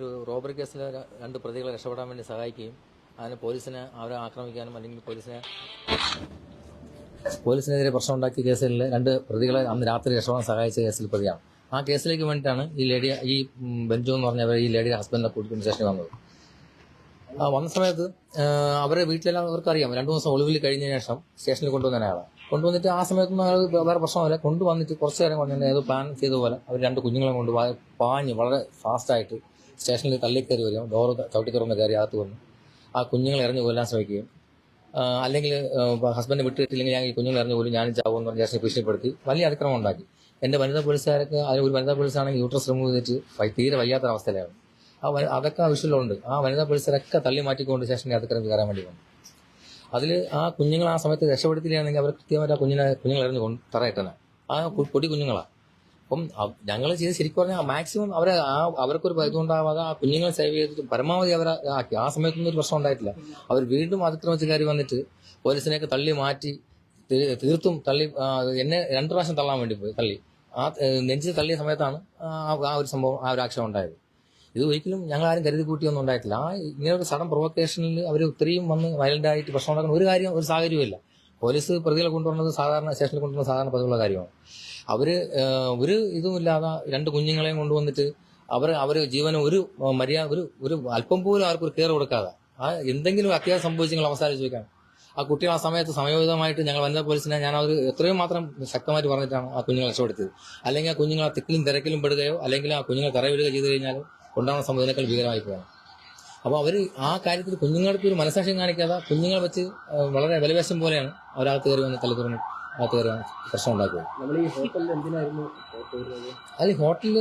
ഒരു റോബറി കേസിലെ രണ്ട് പ്രതികളെ രക്ഷപ്പെടാൻ വേണ്ടി സഹായിക്കുകയും അതിന് പോലീസിനെ അവരെ ആക്രമിക്കാനും അല്ലെങ്കിൽ പോലീസിനെ പോലീസിനെതിരെ പ്രശ്നം ഉണ്ടാക്കിയ കേസിൽ രണ്ട് പ്രതികളെ അന്ന് രാത്രി രക്ഷപ്പെടാൻ സഹായിച്ച കേസിൽ പ്രതിയാണ്. ആ കേസിലേക്ക് വേണ്ടിയിട്ടാണ് ഈ ലേഡി ഈ ബെഞ്ചു എന്ന് പറഞ്ഞവർ ഈ ലേഡിയുടെ ഹസ്ബൻഡിനെ കൂട്ടിക്കൊണ്ട് സ്റ്റേഷനിൽ വന്നത്. വന്ന സമയത്ത് അവരെ വീട്ടിലെല്ലാം അവർക്കറിയാം രണ്ടു ദിവസം ഒളിവിൽ കഴിഞ്ഞ ശേഷം സ്റ്റേഷനിൽ കൊണ്ടുവന്ന അയാളെ കൊണ്ടുവന്നിട്ട് ആ സമയത്തൊന്നും അയാൾ വേറെ പ്രശ്നമില്ല കൊണ്ടുവന്നിട്ട് കുറച്ച് നേരം കൊണ്ടുവന്നിട്ട് ഏതോ പ്ലാൻ ചെയ്ത പോലെ അവർ രണ്ട് കുഞ്ഞുങ്ങളെ കൊണ്ട് പാഞ്ഞ് വളരെ ഫാസ്റ്റായിട്ട് സ്റ്റേഷനിൽ തള്ളിക്കയറി വരും. ഡോറ് ചവിട്ടി തുറന്ന് കയറി അകത്ത് വന്നു. ആ കുഞ്ഞുങ്ങളെ ഇറങ്ങി കൊല്ലാൻ ശ്രമിക്കുകയും അല്ലെങ്കിൽ ഹസ്ബൻഡ് വിട്ടിട്ടില്ലെങ്കിൽ ഞാൻ ഈ കുഞ്ഞുങ്ങളെ ഇറങ്ങി പോലും ഞാനും ചാവുമെന്ന് പറഞ്ഞ് സ്റ്റേഷനിൽ ഭീഷണിപ്പെടുത്തി. വലിയ അതിക്രമം ഉണ്ടാക്കി. എന്റെ വനിതാ പോലീസുകാരൊക്കെ അതിൽ ഒരു വനിതാ പോലീസാണെങ്കിൽ യൂട്രസ് റിമൂവ് ചെയ്തിട്ട് തീരെ വയ്യാത്ത അവസ്ഥയിലാണ് ആ അതൊക്കെ വിഷയമുണ്ട് ആ വനിതാ പോലീസുകാരൊക്കെ തള്ളി മാറ്റിക്കൊണ്ട് സ്റ്റേഷനിൽ അതിക്രമം കയറാൻ വേണ്ടി വന്നു. അതിൽ ആ കുഞ്ഞുങ്ങൾ ആ സമയത്ത് രക്ഷപ്പെടുത്തിയില്ലാണെങ്കിൽ അവർ കൃത്യമായിട്ട് ആ കുഞ്ഞിനെ കുഞ്ഞുങ്ങളെ ഇറങ്ങി കൊണ്ട് തറയിട്ടനെ ആ പൊടി കുഞ്ഞുങ്ങളാണ് അപ്പം ഞങ്ങൾ ചെയ്ത് ശരിക്കും പറഞ്ഞാൽ മാക്സിമം അവരെ ആ അവർക്കൊരു ഇതുണ്ടാവാതെ ആ കുഞ്ഞുങ്ങളെ സേവ് ചെയ്തിട്ട് പരമാവധി അവരെ ആക്കി ആ സമയത്തൊന്നും ഒരു പ്രശ്നം ഉണ്ടായിട്ടില്ല. അവർ വീണ്ടും അതിക്രമിച്ച് കയറി വന്നിട്ട് പോലീസിനെയൊക്കെ തള്ളി മാറ്റി തീർത്തും തള്ളി എന്നെ രണ്ടു പ്രാവശ്യം തള്ളാൻ വേണ്ടി പോയി തള്ളി. ആ നെഞ്ചിൽ തള്ളിയ സമയത്താണ് ആ ആ ഒരു സംഭവം ആ ഒരു ആക്ഷൻ ഉണ്ടായത്. ഇത് ഒരിക്കലും ഞങ്ങൾ ആരും കരുതി കൂട്ടിയൊന്നും ഉണ്ടായിട്ടില്ല. ആ ഇങ്ങനെ ഒരു സഡൻ പ്രൊവക്കേഷനിൽ അവർ ഇത്രയും വന്ന് വയലന്റ് ആയിട്ട് പ്രശ്നം ഉണ്ടാക്കുന്ന ഒരു കാര്യം ഒരു സാഹചര്യമില്ല പോലീസ് പ്രതികളെ കൊണ്ടുവന്നത് സാധാരണ സ്റ്റേഷനിൽ കൊണ്ടുവരുന്ന സാധാരണ പതിവുള്ള കാര്യമാണ്. അവർ ഒരു ഇതുമില്ലാതെ രണ്ട് കുഞ്ഞുങ്ങളെയും കൊണ്ടുവന്നിട്ട് അവർ അവർ ജീവന് ഒരു മര്യാദ ഒരു ഒരു അല്പം പോലും അവർക്ക് ഒരു കെയർ കൊടുക്കാതെ ആ എന്തെങ്കിലും അത്യാവശ്യം സംഭവിച്ചെങ്കിൽ അവസാനിച്ച് വെക്കാൻ. ആ കുട്ടികൾ ആ സമയത്ത് സമയോചിതമായിട്ട് ഞങ്ങൾ വനിതാ പോലീസിനെ ഞാൻ അവർ എത്രയും മാത്രം ശക്തമായിട്ട് പറഞ്ഞിട്ടാണ് ആ കുഞ്ഞുങ്ങൾ രക്ഷപ്പെടുത്തിയത്. അല്ലെങ്കിൽ ആ കുഞ്ഞുങ്ങൾ ആ തിക്കിലും തിരക്കിലും പെടുകയോ അല്ലെങ്കിൽ ആ കുഞ്ഞുങ്ങൾ കറവിടുകയോ ചെയ്തു കഴിഞ്ഞാൽ ഉണ്ടാകുന്ന സംഭവത്തിനേക്കാൾ ഭീകരമായി പോകാം. അപ്പോൾ അവർ ആ കാര്യത്തിൽ കുഞ്ഞുങ്ങൾക്ക് ഒരു മനസാക്ഷ്യം കാണിക്കാതെ കുഞ്ഞുങ്ങളെ വെച്ച് വളരെ വിലവേശം പോലെയാണ് അവരകത്ത് കയറി വന്ന് തല തുറന്ന് അകത്ത് കയറി പ്രശ്നം ഉണ്ടാക്കുന്നത്. അതിൽ ഹോട്ടലിൽ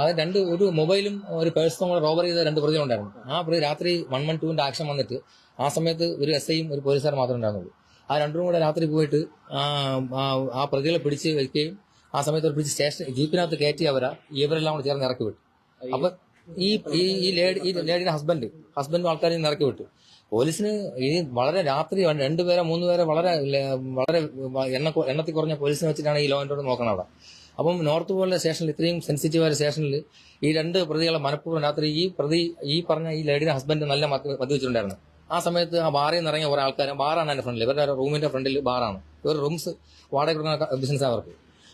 അത് രണ്ട് ഒരു മൊബൈലും ഒരു പേഴ്സും കൂടെ റോബർ ചെയ്ത രണ്ട് പ്രതികളുണ്ടായിരുന്നു ആ പ്രതി രാത്രി വൺ വൺ ടുവിന്റെ ആക്ഷൻ വന്നിട്ട് ആ സമയത്ത് ഒരു എസ് ഐയും ഒരു പോലീസുകാർ മാത്രമേ ഉണ്ടായിരുന്നുള്ളൂ. ആ രണ്ടും കൂടെ രാത്രി പോയിട്ട് ആ പ്രതികളെ പിടിച്ച് വയ്ക്കുകയും ആ സമയത്ത് പിടിച്ച് സ്റ്റേഷൻ ജീപ്പിനകത്ത് കയറ്റി അവരാ ഇവരെല്ലാം കൂടെ ചേർന്ന് ഇറക്കി വിട്ടു. അപ്പൊ ഈ ഈ ലേഡി ഈ ലേഡിയുടെ ഹസ്ബൻഡ് ഹസ്ബൻഡും ആൾക്കാരെയും ഇറക്കി വിട്ടു. പോലീസിന് ഈ വളരെ രാത്രി രണ്ടുപേരെ മൂന്നുപേരെ വളരെ വളരെ എണ്ണ എണ്ണത്തിൽ കുറഞ്ഞ പോലീസിനെ വെച്ചിട്ടാണ് ഈ ലോ ആൻഡ് ഓർഡർ നോക്കണം അവിടെ. അപ്പം നോർത്ത് പോലുള്ള സ്റ്റേഷനിൽ ഇത്രയും സെൻസിറ്റീവ് ആയ സ്റ്റേഷനിൽ ഈ രണ്ട് പ്രതികളെ മനഃപൂർവം രാത്രി ഈ പ്രതി ഈ പറഞ്ഞ ഈ ലേഡിയുടെ ഹസ്ബൻഡ് നല്ല മതി വെച്ചിട്ടുണ്ടായിരുന്നു. ആ സമയത്ത് ആ ബാറിൽ നിന്ന് ഇറങ്ങിയ കുറെ ബാറാണ് അതിന്റെ ഫ്രണ്ടിൽ ഇവരുടെ റൂമിന്റെ ഫ്രണ്ടിൽ ബാറാണ് ഇവർ റൂംസ് വാടക കൊടുക്കുന്ന ബിസിനസ് അവർക്ക്.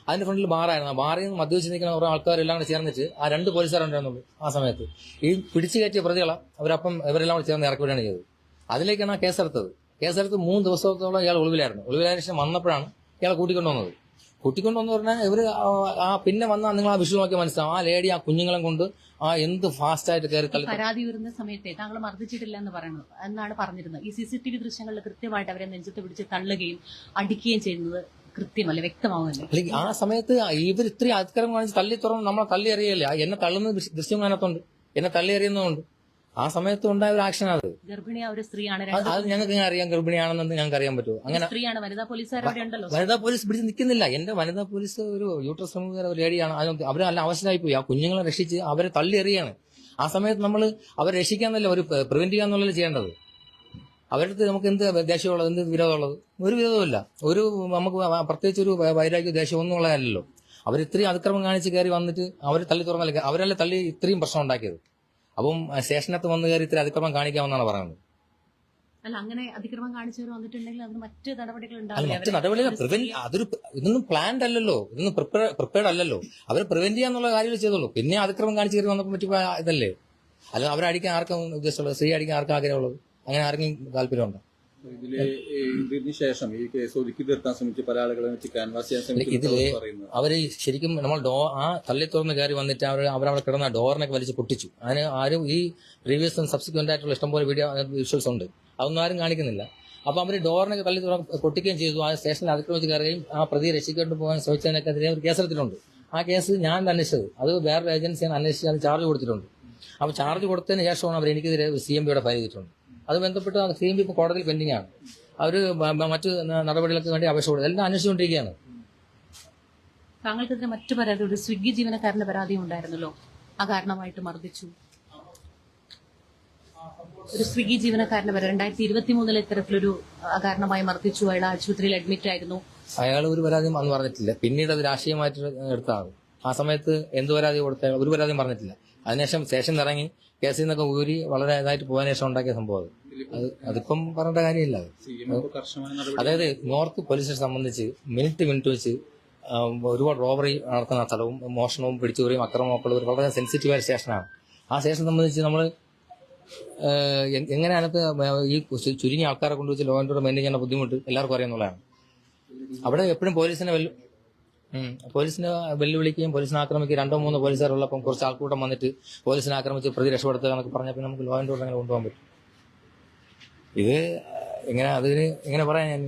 അതിന്റെ ഫ്രണ്ടിൽ ബാറായിരുന്നു ബാറിൽ നിന്ന് മദ്യപിച്ച് നിൽക്കുന്ന കുറെ ആൾക്കാരെല്ലാം കൂടെ ചേർന്നിട്ട് ആ രണ്ട് പോലീസുകാരുണ്ടായിരുന്നുള്ളൂ ആ സമയത്ത്. ഈ പിടിച്ചു കയറ്റിയ പ്രതികളെ അവരപ്പം ഇവരെല്ലാം കൂടെ ചേർന്ന് ഇറക്കി വിടുകയാണ് ചെയ്തത്. അതിലേക്കാണ് ആ കേസെടുത്തത്. കേസെടുത്ത് മൂന്ന് ദിവസത്തോളം ഇയാൾ ഒളിവിലായിരുന്നു. ഒളിവിലായ ശേഷം വന്നപ്പോഴാണ് ഇയാളെ കൂട്ടിക്കൊണ്ടുവന്നത്. കൂട്ടിക്കൊണ്ടുവന്ന് പറഞ്ഞാൽ ഇവർ ആ- പിന്നെ വന്നാൽ നിങ്ങൾ ആ വിഷു നോക്കി മനസ്സിലാവും. ആ ലേഡി ആ കുഞ്ഞുങ്ങളെ കൊണ്ട് ആ എന്ത് ഫാസ്റ്റ് ആയിട്ട് കയറി തള്ളി പരാതി വരുന്ന സമയത്തെ താങ്കൾ മർദ്ദിച്ചിട്ടില്ല എന്ന് പറയുന്നത് എന്നാണ് പറഞ്ഞിരുന്നത്. ഈ സി സി ടി വി ദൃശ്യങ്ങളിൽ കൃത്യമായിട്ട് അവരെ നെഞ്ചത്ത് പിടിച്ച് തള്ളുകയും അടിക്കുകയും ചെയ്യുന്നത്. കൃത്യമല്ല വ്യക്തമാവുന്നില്ല അല്ലെങ്കിൽ ആ സമയത്ത് ഇവർ ഇത്രയും അതിക്രമം കാണിച്ച് തള്ളി തുറന്ന് നമ്മളെ തള്ളി അറിയല്ലേ എന്നെ തള്ളുന്നത് ദൃശ്യമാനത്തുണ്ട് ദൃശ്യം അതിനകത്തുണ്ട് എന്നെ തള്ളി അറിയുന്നതുകൊണ്ട് ആ സമയത്ത് ഉണ്ടായ ഒരു ആക്ഷൻ അത്. ഗർഭിണിയാണ് ഒരു സ്ത്രീയാണ്. അത് ഞങ്ങൾക്ക് അറിയാം. ഗർഭിണിയാണെന്ന് ഞങ്ങൾക്ക് അറിയാൻ പറ്റുമോ? അങ്ങനെ സ്ത്രീയാണ്. വനിതാ വനിതാ പോലീസ് പിടിച്ച് നിൽക്കുന്നില്ല. എന്റെ വനിതാ പോലീസ് ഒരു യൂട്രസ് റിമൂവർ ഒരു ലേഡിയാണ്. അവർ നല്ല അവശരായി പോയി. ആ കുഞ്ഞുങ്ങളെ രക്ഷിച്ച് അവരെ തള്ളി എറിയാണ്. ആ സമയത്ത് നമ്മൾ അവരെ രക്ഷിക്കാന്നല്ല ഒരു പ്രിവെന്റ് ചെയ്യാന്നുള്ളത് ചെയ്യേണ്ടത്? അവരുടെ നമുക്ക് എന്ത് ദേഷ്യമുള്ളത്? എന്ത് വിരോധമുള്ളത്? ഒരു വിരോധമില്ല ഒരു നമുക്ക് പ്രത്യേകിച്ച് ഒരു വൈരാഗ്യ ദേഷ്യം ഒന്നും ഉള്ളതല്ലല്ലോ. അവർ ഇത്രയും അതിക്രമം കാണിച്ച് കയറി വന്നിട്ട് അവർ തള്ളി തുറന്നല്ല അവരല്ലേ തള്ളി ഇത്രയും പ്രശ്നം ഉണ്ടാക്കിയത്. അപ്പം സ്റ്റേഷനകത്ത് വന്ന് കയറി ഇത്ര അതിക്രമം കാണിക്കാമെന്നാണ് പറയുന്നത്. അല്ല അങ്ങനെ അതിക്രമം കാണിച്ചവർ വന്നിട്ടുണ്ടെങ്കിൽ അതിന് മറ്റ് നടപടികൾ മറ്റു പ്രിവെന്റ് അതൊരു ഇതൊന്നും പ്ലാൻഡ് അല്ലല്ലോ. ഇതൊന്നും പ്രിപ്പയർഡ് അല്ലല്ലോ. അവർ പ്രിവെന്റ് ചെയ്യാന്നുള്ള കാര്യങ്ങൾ ചെയ്തോളൂ പിന്നെ അതിക്രമം കാണിച്ചു കയറി വന്നപ്പോൾ പറ്റിയ ഇതല്ലേ? അല്ല അവരടിക്കാൻ ആർക്കും ഉദ്ദേശമുള്ളത്? സ്ത്രീ അടിക്കാൻ ആർക്കും ആഗ്രഹമുള്ളത്? അങ്ങനെ ആരെങ്കിലും താല്പര്യമുണ്ടോ? ഇതിന് ശേഷം ഈ കേസ് ഒതുക്കി തീർക്കാൻ ശ്രമിച്ച് പല ആളുകളെ വെച്ച് ക്യാൻവാസ് ചെയ്യാൻ ശ്രമിച്ചു അവർ ശരിക്കും നമ്മൾ ഡോ ആ തള്ളി തുറന്ന് കയറി വന്നിട്ട് അവർ അവരവിടെ കിടന്ന ഡോറിനൊക്കെ വലിച്ച് പൊട്ടിച്ചു. അതിന് ആരും ഈ പ്രീവിയസ് സബ്സിക്വന്റ് ആയിട്ടുള്ള ഇഷ്ടംപോലെ വീഡിയോ വിഷ്വൽസ് ഉണ്ട്. അതൊന്നും ആരും കാണിക്കുന്നില്ല. അപ്പൊ അവർ ഡോറിനൊക്കെ തള്ളി തുറന്ന് പൊട്ടിക്കുകയും ചെയ്തു. ആ സ്റ്റേഷനിൽ അതിക്രമിച്ച് കയറുകയും ആ പ്രതിയെ രക്ഷിക്കൊണ്ട് പോകാൻ ശ്രമിച്ചതിനൊക്കെതിരെ ഒരു കേസെടുത്തിട്ടുണ്ട്. ആ കേസ് ഞാൻ അന്വേഷിച്ചത്. അത് വേറൊരു ഏജൻസിയാണ് അന്വേഷിച്ച് അത് ചാർജ് കൊടുത്തിട്ടുണ്ട്. അപ്പൊ ചാർജ് കൊടുത്തതിന് ശേഷമാണ് അവർ എനിക്കെതിരെ സി എം ബിയുടെ ഫയൽ ചെയ്തിട്ടുണ്ട്. അത് ബന്ധപ്പെട്ട് സി എം പി ഇപ്പോൾ കോടതിയിൽ പെൻഡിംഗ് ആണ് അവർ മറ്റ് നടപടികൾക്ക് വേണ്ടി അപേക്ഷ കൊടുത്തു എല്ലാം അന്വേഷിച്ചുകൊണ്ടിരിക്കുകയാണ്. താങ്കൾക്കെതിരെ മറ്റു പരാതി ഒരു സ്വിഗ്ഗി ജീവനക്കാരന്റെ പരാതി ഉണ്ടായിരുന്നല്ലോ. ആ കാരണമായിട്ട് മർദ്ദിച്ചു. ഒരു സ്വിഗ്ഗി ജീവനക്കാരന്റെ പരാതി രണ്ടായിരത്തി ഇരുപത്തി മൂന്നിൽ ഇത്തരത്തിലൊരു അകാരണമായി മർദ്ദിച്ചു. അയാൾ ആശുപത്രിയിൽ അഡ്മിറ്റ് ആയിരുന്നു. അയാൾ ഒരു പരാതിയും അന്ന് പറഞ്ഞിട്ടില്ല. പിന്നീട് അത് രാഷ്ട്രീയമായിട്ട് എടുത്താണ് ആ സമയത്ത് എന്ത് പരാതി കൊടുത്ത ഒരു പരാതിയും പറഞ്ഞിട്ടില്ല. അതിനുശേഷം സ്റ്റേഷനിൽ ഇറങ്ങി കേസിൽ നിന്നൊക്കെ ഊരി വളരെ ഇതായിട്ട് പോകാൻ ശേഷം ഉണ്ടാക്കിയ സംഭവം അത്. അത് അതിപ്പം പറഞ്ഞിട്ട് കാര്യമില്ല. അതായത് നോർത്ത് പോലീസിനെ സംബന്ധിച്ച് മിനിറ്റ് മിനിറ്റ് വെച്ച് ഒരുപാട് റോബറി നടക്കുന്ന സ്ഥലവും മോഷണവും ഒക്കെ ഉള്ള ഒരു വളരെ സെൻസിറ്റീവായ സ്റ്റേഷനാണ്. ആ സ്റ്റേഷൻ സംബന്ധിച്ച് നമ്മൾ എങ്ങനെയാണ് ഈ ചുരുങ്ങിയ ആൾക്കാരെ കൊണ്ടുവച്ച് ലോ ആൻഡ് ഓർഡർ മെയിന്റെയിൻ ചെയ്യുന്ന ബുദ്ധിമുട്ട് എല്ലാവർക്കും അറിയാവുന്നതാണ്. അവിടെ എപ്പോഴും പോലീസിനെ. പോലീസിനെ വെല്ലുവിളിക്കുകയും പോലീസിനെ ആക്രമിക്കുകയും രണ്ടോ മൂന്നോ പോലീസുകാരുള്ളപ്പം കുറച്ച് ആൾക്കൂട്ടം വന്നിട്ട് പോലീസിനെ ആക്രമിച്ച് പ്രതി രക്ഷപ്പെടുത്തുക എന്നൊക്കെ പറഞ്ഞപ്പോൾ പിന്നെ നമുക്ക് ലോ ആൻഡ് ഓർഡർ അങ്ങനെ കൊണ്ടുപോകാൻ പറ്റും. ഇത് എങ്ങനെ അതിന് എങ്ങനെ പറയാൻ ഞാൻ?